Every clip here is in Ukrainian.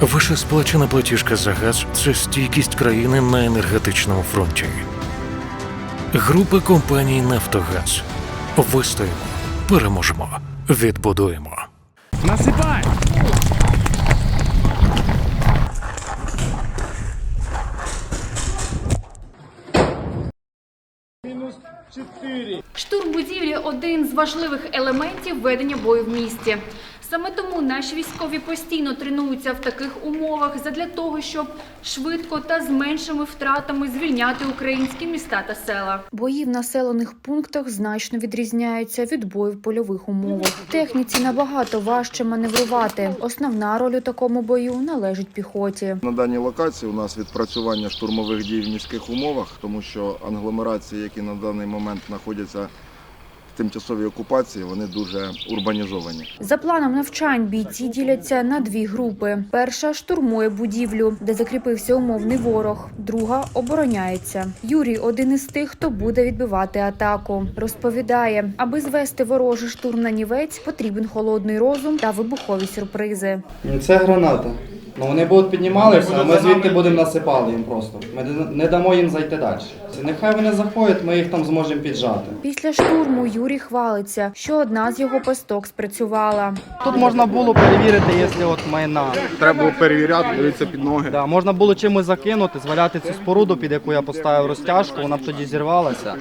Ваша сплачена платіжка за газ це стійкість країни на енергетичному фронті. Група компаній Нафтогаз. Вистоїмо, переможемо, відбудуємо. Насипай! Штурм будівлі один з важливих елементів ведення бою в місті. Саме тому наші військові постійно тренуються в таких умовах задля того, щоб швидко та з меншими втратами звільняти українські міста та села. Бої в населених пунктах значно відрізняються від бою в польових умовах. Техніці набагато важче маневрувати. Основна роль у такому бою належить піхоті. На даній локації у нас відпрацювання штурмових дій в міських умовах, тому що англомерації, які на даний момент знаходяться тимчасовій окупації, вони дуже урбанізовані. За планом навчань бійці діляться на дві групи. Перша штурмує будівлю, де закріпився умовний ворог. Друга обороняється. Юрій один із тих, хто буде відбивати атаку. Розповідає, аби звести ворожий штурм на нівець, потрібен холодний розум та вибухові сюрпризи. Це граната. Ну вони будуть піднімалися, а ми звідти будемо насипали їм просто. Ми не дамо їм зайти далі. Нехай вони заходять, ми їх там зможемо піджати. Після штурму Юрій хвалиться, що одна з його пасток спрацювала. Тут можна було перевірити, якщо от майна. Треба було перевіряти, дивитися під ноги. Да, можна було чимось закинути, зваляти цю споруду, під яку я поставив розтяжку, вона б тоді зірвалася.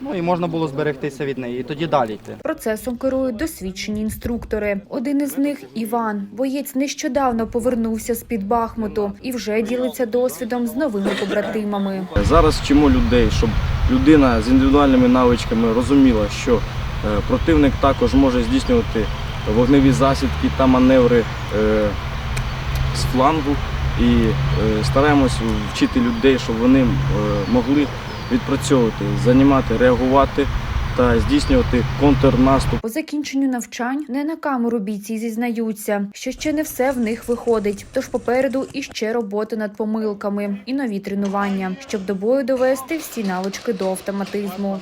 Ну і можна було зберегтися від неї, і тоді далі йти. Процесом керують досвідчені інструктори. Один із них Іван. Боєць нещодавно повернувся з під Бахмуту і вже ділиться досвідом з новими побратимами. Зараз вчимо людей, щоб людина з індивідуальними навичками розуміла, що е, противник також може здійснювати вогневі засідки та маневри е, з флангу. І е, стараємось вчити людей, щоб вони могли відпрацьовувати, займати, реагувати та здійснювати контрнаступ. По закінченню навчань не на камеру бійці зізнаються, що ще не все в них виходить. Тож попереду іще роботи над помилками і нові тренування, щоб до бою довести всі навички до автоматизму.